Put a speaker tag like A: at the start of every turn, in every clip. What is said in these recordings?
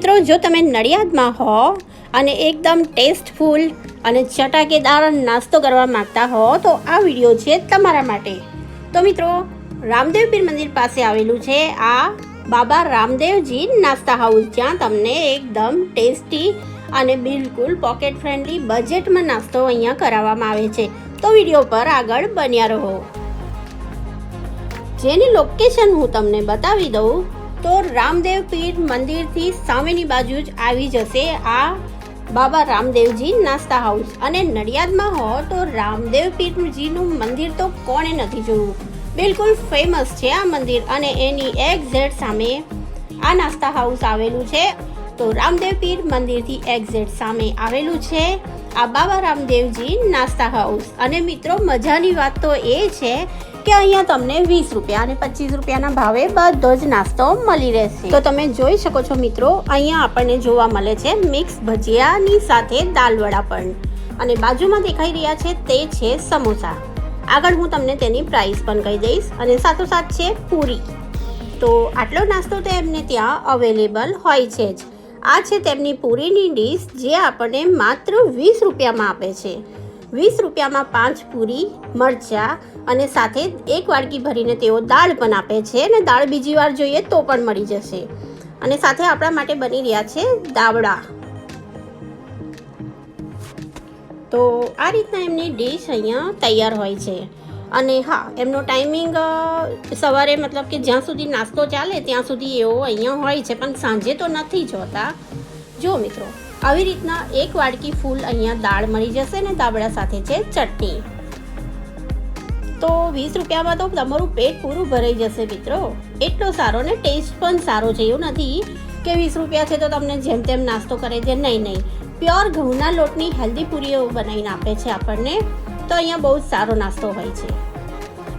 A: મિત્રો, જો તમે નડિયાદમાં હો અને એકદમ ટેસ્ટફુલ અને ચટાકેદાર નાસ્તો કરવા માંગતા હો, તો આ વીડિયો છે તમારા માટે. તો મિત્રો, રામદેવ પીર મંદિર પાસે આવેલું છે આ બાબા રામદેવજી નાસ્તા હાઉસ, જ્યાં તમને એકદમ ટેસ્ટી અને બિલકુલ પોકેટ ફ્રેન્ડલી બજેટમાં નાસ્તો અહીંયા કરાવવામાં આવે છે. તો વીડિયો પર આગળ બન્યા રહો. જેની લોકેશન હું તમને બતાવી દઉં તો રામદેવ પીર મંદિરથી સામેની બાજુ જ આવી જશે આ બાબા રામદેવજી નાસ્તા હાઉસ. અને નડિયાદમાં હો તો રામદેવ પીરજીનું મંદિર તો કોણે નથી જોયું? બિલકુલ ફેમસ છે આ મંદિર અને એની એક્ઝેટ સામે આ નાસ્તા હાઉસ આવેલું છે. તો રામદેવ પીર મંદિરથી એક્ઝેટ સામે આવેલું છે આ બાબા રામદેવજી નાસ્તા હાઉસ. અને મિત્રો, મજાની વાત તો એ છે કે અહીંયા તમને વીસ રૂપિયા અને પચીસ રૂપિયાના ભાવે બધો જ નાસ્તો મળી રહેશે. તો તમે જોઈ શકો છો મિત્રો, અહીંયા આપણને જોવા મળે છે મિક્સ ભજીયાની સાથે દાલ વડા પણ. અને બાજુમાં દેખાઈ રહ્યા છે તે છે સમોસા. આગળ હું તમને તેની પ્રાઇસ પણ કહી દઈશ અને સાથોસાથ છે પૂરી. તો આટલો નાસ્તો તો એમને ત્યાં અવેલેબલ હોય છે જ. આ છે તેમની પૂરીની ડીશ જે આપણને માત્ર વીસ રૂપિયામાં આપે છે. વીસ રૂપિયામાં પાંચ પૂરી, મરચાં અને સાથે એક વાડકી ભરીને તેઓ દાળ પણ આપે છે અને દાળ બીજી વાર જોઈએ તો પણ મળી જશે. અને સાથે આપણા માટે બની રહ્યા છે દાવડા. તો આ રીતના એમની ડીશ અહીંયા તૈયાર હોય છે. અને હા, એમનો ટાઈમિંગ સવારે મતલબ કે જ્યાં સુધી નાસ્તો ચાલે ત્યાં સુધી એવો અહીંયા હોય છે, પણ સાંજે તો નથી જ હોતા જો મિત્રો. આવી રીતના એક વાડકી ફૂલ અહીંયા દાળ મળી જશે ને દાબડા સાથે છે ચટણી. તો વીસ રૂપિયામાં તો તમારું પેટ પૂરું ભરાઈ જશે મિત્રો. એટલો સારો ને ટેસ્ટ પણ સારો છે, એવું નથી કે વીસ રૂપિયા છે તો તમને જેમ તેમ નાસ્તો કરે છે, નહીં નહીં. પ્યોર ઘઉંના લોટની હેલ્ધી પૂરીઓ બનાવીને આપે છે આપણને, તો અહીંયા બહુ જ સારો નાસ્તો હોય છે.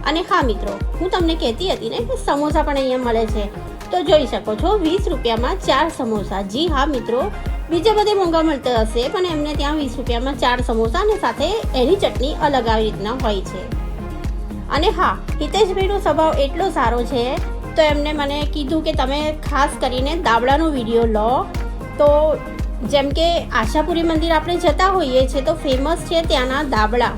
A: અને હા મિત્રો, હું તમને કહેતી હતી ને કે સમોસા પણ અહીંયા મળે છે. તો જોઈ શકો છો, વીસ રૂપિયામાં ચાર સમોસા. જી હા, મિત્રો. બીજે બધે મોંઘા મળતા હશે, પણ એમને ત્યાં વીસ રૂપિયામાં ચાર સમોસા અને સાથે એની ચટણી અલગ આવી રીતના હોય છે. અને હા, હિતેશભાઈનો સ્વભાવ એટલો સારો છે, તો એમને મને કીધું કે તમે ખાસ કરીને દાબડાનો વીડિયો લો. તો જેમ કે આશાપુરી મંદિર આપણે જતા હોઈએ છીએ, તો ફેમસ છે ત્યાંના દાબડા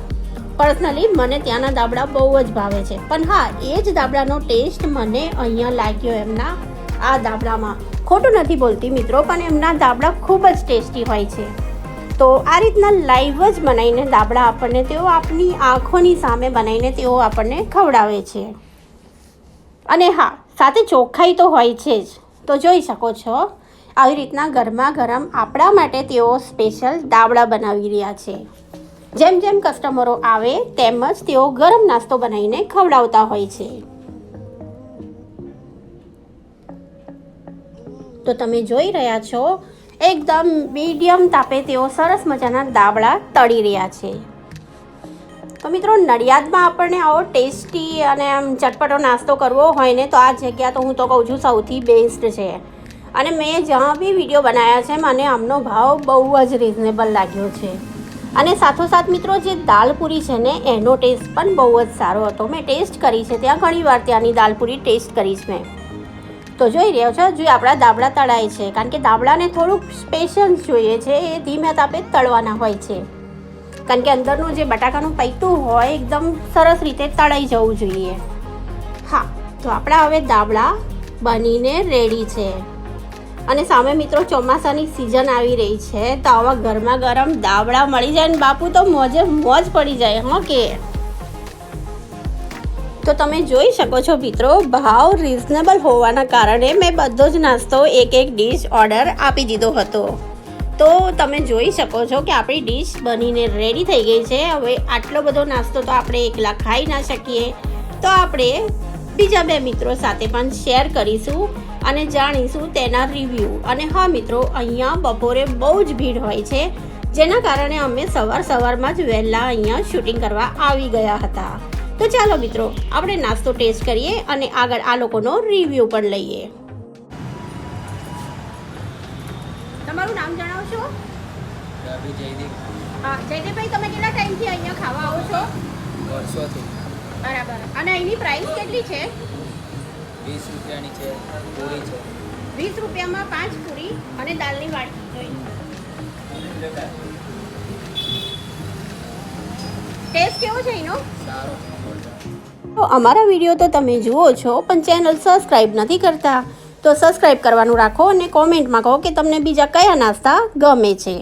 A: પર્સનલી મને ત્યાંના દાબડા બહુ જ ભાવે છે. પણ હા, એ જ દાબડાનો ટેસ્ટ મને અહીંયા લાગ્યો એમના આ દાબડામાં. ખોટું નથી બોલતી મિત્રો, પણ એમના દાબડા ખૂબ જ ટેસ્ટી હોય છે. તો આ રીતના લાઈવ જ બનાવીને દાબડા આપણને તેઓ આપની આંખોની સામે બનાવીને તેઓ આપણને ખવડાવે છે. અને હા, સાથે ચોખ્ખાઈ તો હોય છે જ. તો જોઈ શકો છો, આવી રીતના ગરમા ગરમ આપણા માટે તેઓ સ્પેશિયલ દાબડા બનાવી રહ્યા છે. જેમ જેમ કસ્ટમરો આવે તેમ જ તેઓ ગરમ નાસ્તો બનાવીને ખવડાવતા હોય છે. તો તમે જોઈ રહ્યા છો, એકદમ મીડિયમ તાપે તેઓ સરસ મજાના દાબળા તળી રહ્યા છે. તો મિત્રો, નડિયાદમાં આપણને આવો ટેસ્ટી અને આમ ચટપટો નાસ્તો કરવો હોય ને તો આ જગ્યા તો હું તો કહું છું સૌથી બેસ્ટ છે. અને મેં જ્યાં બી વીડિયો બનાવ્યા છે, મને આમનો ભાવ બહુ જ રિઝનેબલ લાગ્યો છે. અને સાથોસાથ મિત્રો, જે દાલપુરી છે ને, એનો ટેસ્ટ પણ બહુ જ સારો હતો. મેં ટેસ્ટ કરી છે. ત્યાં ઘણી વાર ત્યાંની દાલપુરી ટેસ્ટ કરી છે મેં. તો જોઈ રહ્યો છો, જો આપણા દાબડા તળાય છે. કારણ કે દાબડાને થોડુંક પેશન્સ જોઈએ છે, એ ધીમે તાપે તળવાના હોય છે. કારણ કે અંદરનું જે બટાકાનું પૈતું હોય, એકદમ સરસ રીતે તળાઈ જવું જોઈએ. હા, તો આપણા હવે દાબડા બનીને રેડી છે. અને સામે મિત્રો ચોમાસાની સિઝન આવી રહી છે, તો આવા ગરમા ગરમ દાબડા મળી જાય ને બાપુ તો મોજે મોજ પડી જાય, હો કે? તો તમે જોઈ શકો છો મિત્રો, ભાવ રિઝનેબલ હોવાના કારણે મેં બધો જ નાસ્તો એક એક ડીશ ઓર્ડર આપી દીધો હતો. તો તમે જોઈ શકો છો કે આપણી ડીશ બનીને રેડી થઈ ગઈ છે, હવે આટલો બધો નાસ્તો તો આપણે એકલા ખાઈ ના શકીએ. તો આપણે બીજા બે મિત્રો સાથે પણ શેર કરીશું અને જાણીશું તેના રિવ્યૂ અને હા મિત્રો અહીંયા બપોરે બહુ જ ભીડ હોય છે જેના કારણે અમે સવાર સવારમાં જ વહેલા અહીંયા શૂટિંગ કરવા આવી ગયા હતા. તો ચાલો મિત્રો આપણે નાસ્તો ટેસ્ટ કરીએ અને આગળ આ લોકોનો રિવ્યૂ પણ લઈએ. તમારું નામ જણાવશો?
B: જયદીપ
A: હા જયદેવભાઈ તમે કેટલા ટાઈમથી અહીંયા ખાવા આવો છો?
B: વર્ષોથી.
A: બરાબર. અને એની પ્રાઇસ કેટલી છે?
B: વીસ રૂપિયાની છે પૂરી છે.
A: વીસ રૂપિયામાં પાંચ પૂરી અને દાલની વાટકી. ટેસ્ટ કેવો છે એનો?
B: સારો.
A: તો અમારા વીડિયો તો તમે જુઓ છો પણ ચેનલ સબસ્ક્રાઈબ નથી કરતા. તો સબસ્ક્રાઈબ કરવાનું રાખો અને કોમેન્ટમાં કહો કે તમને બીજા કયા નાસ્તા ગમે છે.